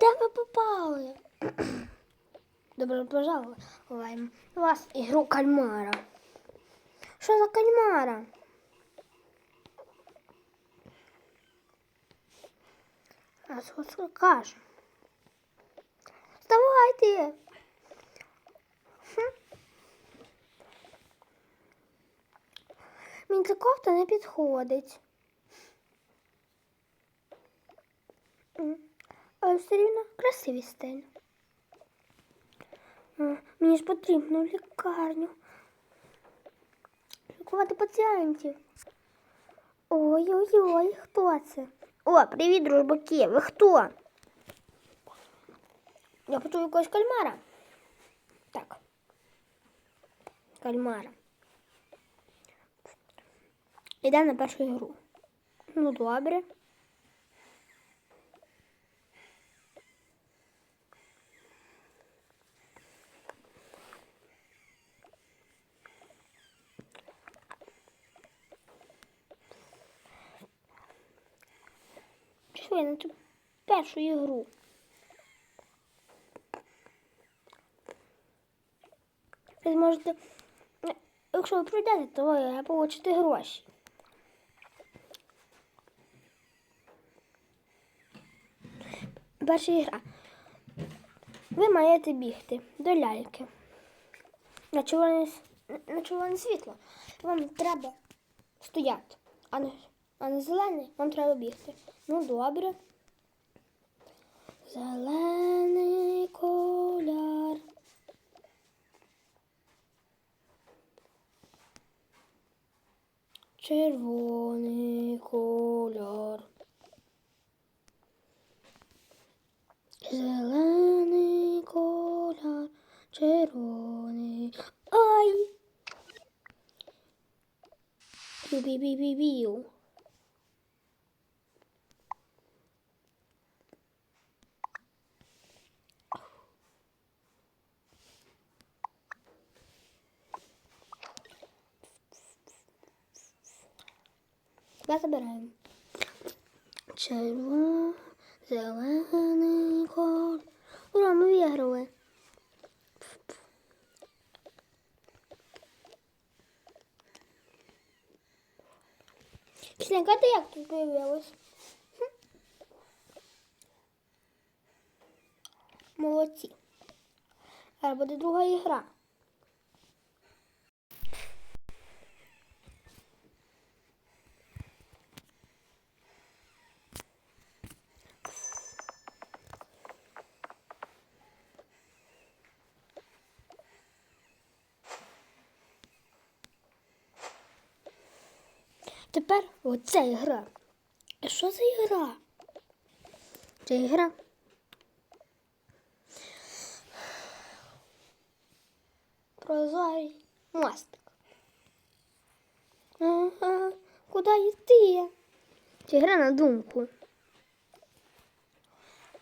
де ви попали? Добро пожалуємо вас ігру кальмара. Що за кальмара? А що скажу? Вставайте! Мені кофта не підходить. Все рівно красивий стиль. Мені ж потрібно в лікарню. Лікувати пацієнтів. Ой-ой-ой, хто це? О, привіт, дружбаки, ви хто? Я почув якогось кальмара. Так. Кальмара. Йдемо на першу ігру. Ну, добре. Пішли на цю першу ігру. Ви зможете, якщо ви пройдете, то ви получите гроші. Перша ігра. Ви маєте бігти до ляльки. На червоне, на червоне світло. Вам треба стояти, а не, а на зелене вам треба бігти. Ну, добре. Зелений коляр. Червоний кольор. Зелений кольор, червоний. Ай! Бі-бі-бі-бі-бів. Я забираю. Червоний, зелений колір. Ура, ми виграли. Кисленька, ти як тут появилась? Молодці. Зараз буде друга ігра. Тепер оця ігра. А що за ігра? Це ігра. Прозорий мостик. Ага, куди йти? Це гра на думку.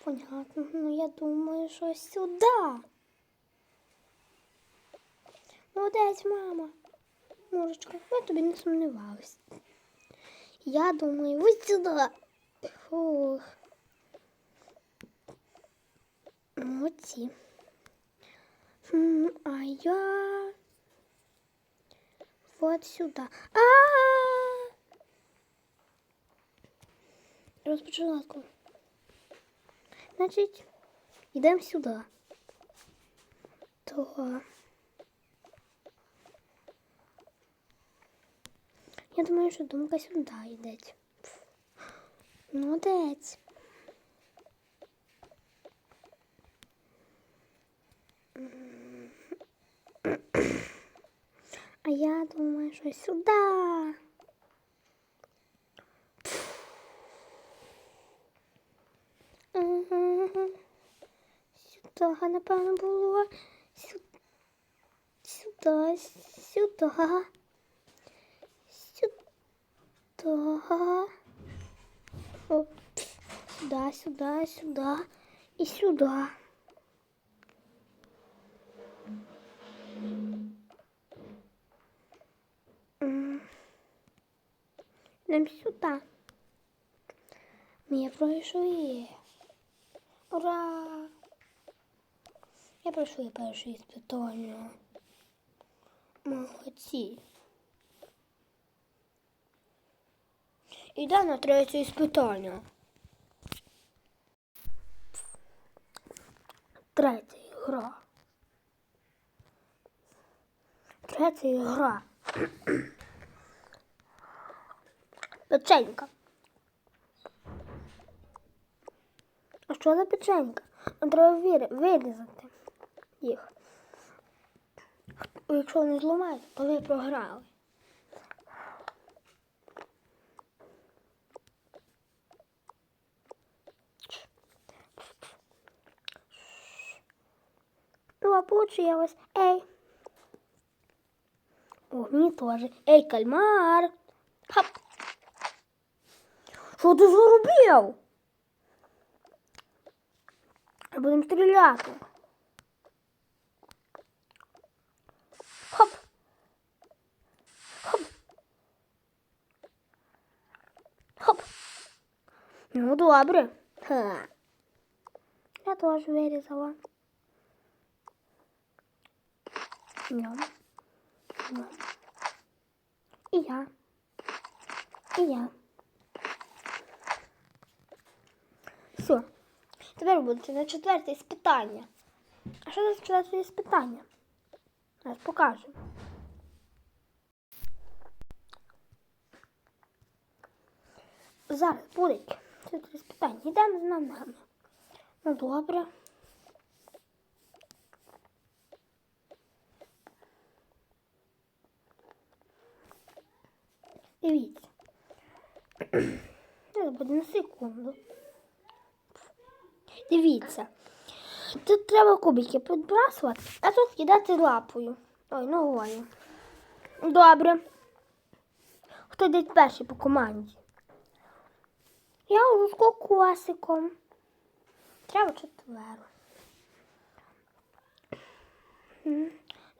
Понятно, ну я думаю, що сюди. Молодець, мама. Мужечка, я тобі не сумнівалась. Я думаю, ось сюди. Фух. Молодці. А я вот сюда. А, -а, -а! розпочала Розпочинатку. Значить, йдемо сюди. То. Я думаю, що думка сюди йде. Молодець. А я думаю, що сюди. Сюди, напевно, було. Сюди, сюди, сюди. Сюда. Сюда, сюда, сюда и сюда. Нам сюда. Ми пройшли. Ура! Я пройшла перше іспитання. Молодці. Іде на третє іспитання. Третя гра. Третя гра. Печенька. А що за печенька? Треба вирізати їх. Якщо вони зламаються, то ви програли. Ну, а получилось. Эй. О, мне тоже. Эй, кальмар. Хап. Що ти зробив? Будемо стріляти. Хоп. Хоп. Хоп. Ну, добре. Ха. Я теж вирізала. Ням. Ням. І я. І я. Все. Тепер буде на четверте іспитання. А що за четверте іспитання? Зараз покажу. Зараз буде четверте іспитання. Йдемо з нами. Ну добре. Дивіться. Це буде на секунду. Дивіться. Тут треба кубики підбрасувати, а тут кидати лапою. Ой, ногою. Добре. Хто йде перший по команді? Я уже з кокосиком. Треба четверо.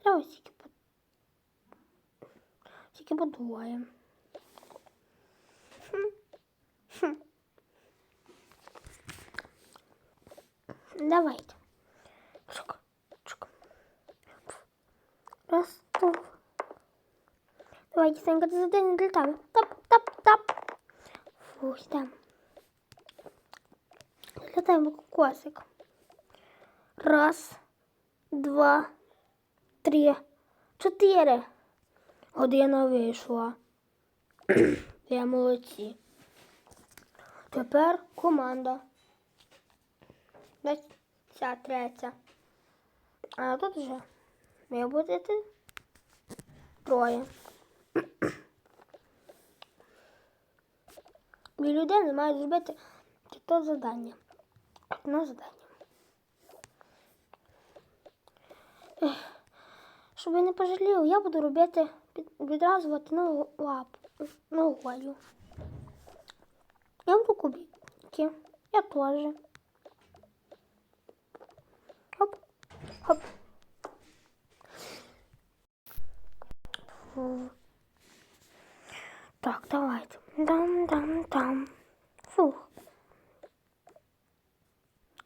Треба тільки по... Тільки по двоє. Давайте. Раз, два. Давайте, Санька, ты за день летаем. Тап, тап, тап. Фух, там. Летаем кокосик. Раз, два, три, чотири. Година вийшла. Я молодці. Тепер команда. Десь ця третя. А тут вже має бути троє. Дві людини мають зробити то завдання. Одне завдання. Щоб ви не пожаліли, я буду робити відразувати ногу лапу ногою. Я буду кубики. Я теж. Хоп, хоп. Фу. Так, давайте. Дам-дам-дам. Фух.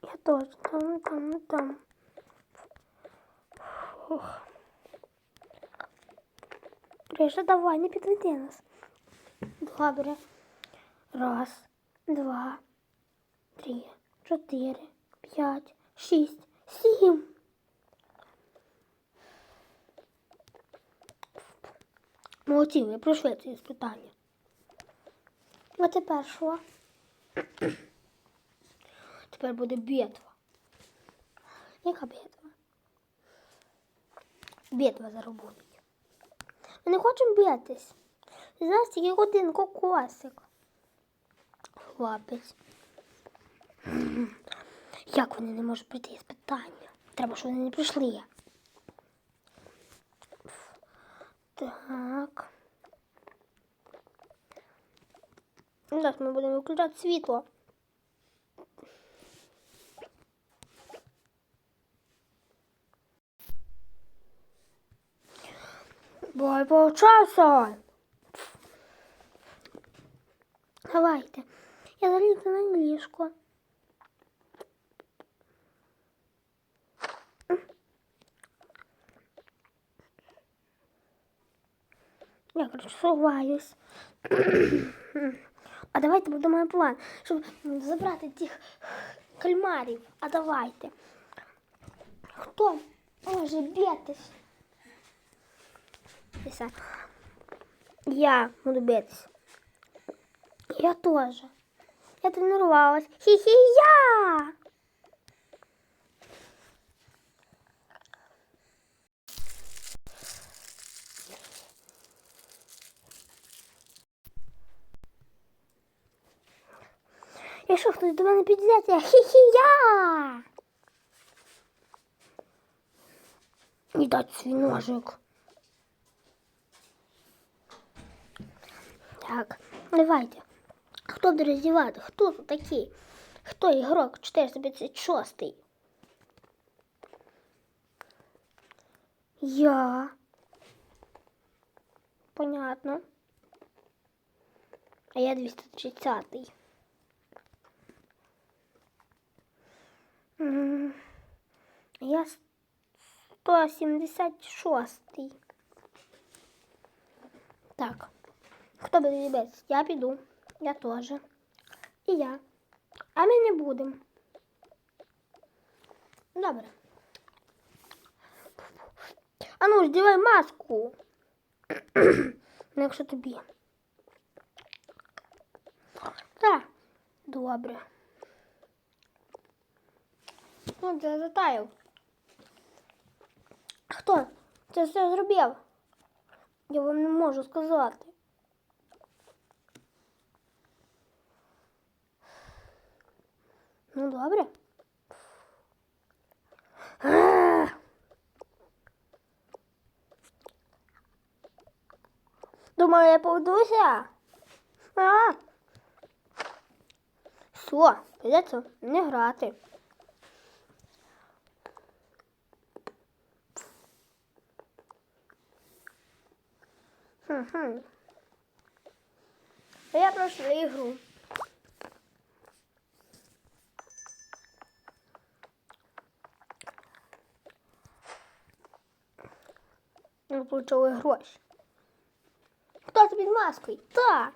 Я тоже. Дам-дам-дам. Фух. Гриша, давай, не підведи нас. Добре. Раз, два, три, чотири, п'ять, шість, сім. Молодці, ви пройшли ці іспитання. А тепер що? Тепер буде битва. Яка битва? Битва за роботу. Ми не хочемо битись. Ти знаєш, тільки один кокосик. Хлопець. Як вони не можуть прийти з питання? Треба, щоб вони не прийшли. Так. Зараз ми будемо виключати світло. Бой почався. Давайте. Я залізла на ліжко. Я короче, суваюсь. а давайте будемо план, чтобы забрать этих кальмарів. А давайте. Кто? може битись? Я буду битись. Я тоже. Я тренувалась. Хі-хі я. Якщо хтось до мене підійде, я хі-хі я. І дать свій ножик. Так, давайте. Хто буде роздівати? Хто тут такий? Хто ігрок 456? Я. Понятно. А я 230. М, Я 176. Так. Хто буде відбець? Я піду. Я теж. І я. А ми не будемо. Добре. А ну, здівай маску. Ну, якщо тобі. Так, добре. Ну, це затаяв. Хто це все зробив? Я вам не можу сказати. Ну, добре. Думаю, я поведуся. А! Все, придеться не грати. Хм-хм. Я пройшла ігру. Получили гроші. Хто це під маскою? Та.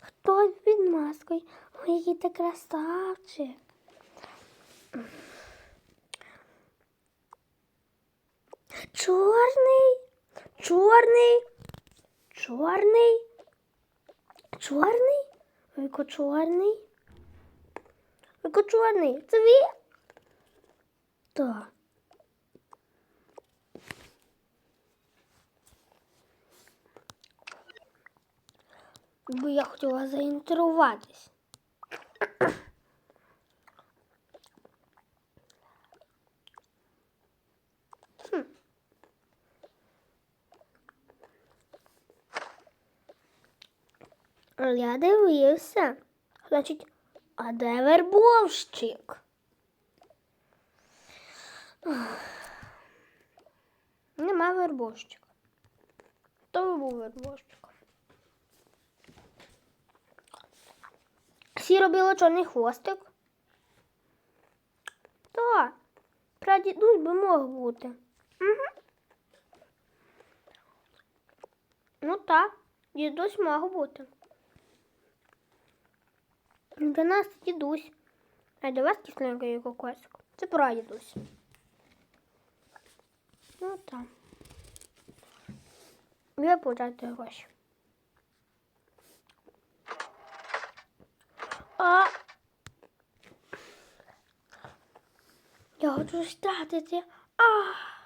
Хто під маскою? Ой, який ти красавчик. Чорний, чорний, чорний, чорний, Віко чорний. Віко чорний. Це ви? Так. Бо я хотіла заінтеруватись. Хм. Я дивився. Значить, а де вербовщик? Нема вербовщика. Хто був вербовщиком? Всі робили чорний хвостик. Так, прадідусь би мог бути. Угу. Ну так, дідусь мог бути. Для нас дідусь. А для вас кисленька є кокосик. Це прадідусь. Ну так. Я получати гроші. А я хочу стратити. А.